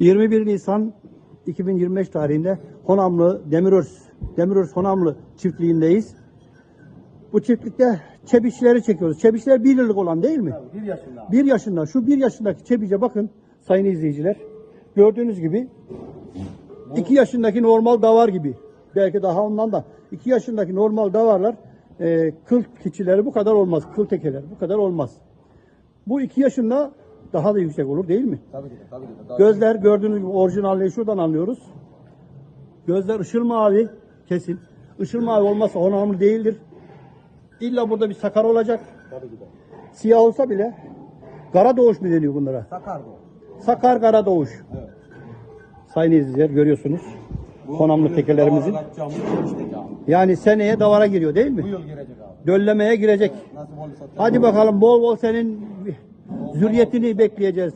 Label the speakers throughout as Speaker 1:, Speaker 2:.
Speaker 1: 21 Nisan 2025 tarihinde Honamlı Demirörs, Demirörs Honamlı çiftliğindeyiz. Bu çiftlikte çebişleri çekiyoruz. Çebişler bir yıllık olan değil mi?
Speaker 2: Bir yaşında.
Speaker 1: Bir yaşında, şu bir yaşındaki çebice bakın sayın izleyiciler. Gördüğünüz gibi iki yaşındaki normal davar gibi. Belki daha ondan da. iki yaşındaki normal davarlar e, kıl keçileri bu kadar olmaz. Kıl tekeler bu kadar olmaz. Bu iki yaşında daha da yüksek olur değil mi?
Speaker 2: Tabii ki de, tabii ki de. Daha-
Speaker 1: Gözler gördüğünüz gibi orijinalliği şuradan anlıyoruz. Gözler ışıl mavi kesin. Işıl mavi olmazsa onamlı değildir. İlla burada bir sakar olacak.
Speaker 2: Tabii ki de.
Speaker 1: Siyah olsa bile kara doğuş mu deniyor bunlara?
Speaker 2: Sakar bu.
Speaker 1: Sakar kara doğuş.
Speaker 2: Evet.
Speaker 1: Sayın izleyiciler görüyorsunuz. Konamlı tekelerimizin.
Speaker 2: Davalar camlı geniş teke abi.
Speaker 1: Yani seneye davara giriyor değil
Speaker 2: Bu
Speaker 1: mi?
Speaker 2: yıl girecek abi.
Speaker 1: Döllemeye girecek.
Speaker 2: Nasıl olursa.
Speaker 1: Hadi bakalım bol bol senin zürriyetini bekleyeceğiz.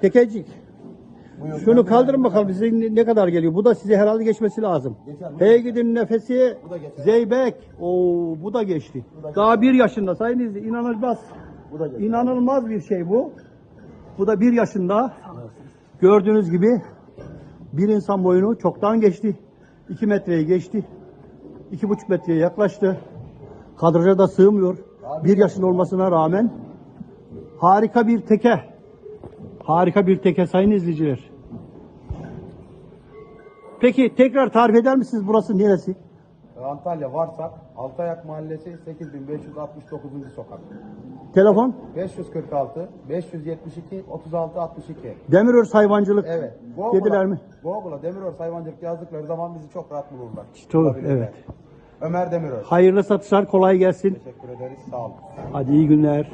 Speaker 1: Tekecik.
Speaker 2: Bu
Speaker 1: Şunu kaldırın bakalım size ne- kadar geliyor. Bu da size herhalde geçmesi lazım.
Speaker 2: Geçer, bu
Speaker 1: Hey gidin nefesi.
Speaker 2: Bu da.
Speaker 1: Zeybek. Oo bu da geçti. Daha bir yaşında sayın izleyiciler. inanılmaz.
Speaker 2: Bu da geçer.
Speaker 1: İnanılmaz bir şey bu. Bu da bir yaşında. Gördüğünüz gibi bir insan boyunu çoktan geçti. 2 metreyi geçti. iki buçuk metreye yaklaştı. Kadraja da sığmıyor. Bir yaşında olmasına rağmen harika bir teke. Harika bir teke sayın izleyiciler. Peki tekrar tarif eder misiniz burası neresi?
Speaker 2: Antalya Varsak, Altayak Mahallesi 8569. sokak.
Speaker 1: Telefon?
Speaker 2: 546 572 36 62.
Speaker 1: Demirörs hayvancılık
Speaker 2: Evet.
Speaker 1: dediler mi?
Speaker 2: Google'a Demirörs hayvancılık yazdıkları zaman bizi çok rahat bulurlar.
Speaker 1: Çok, evet.
Speaker 2: Ömer Demirörs.
Speaker 1: Hayırlı satışlar kolay gelsin.
Speaker 2: Teşekkür ederiz. Sağ olun.
Speaker 1: Hadi iyi günler.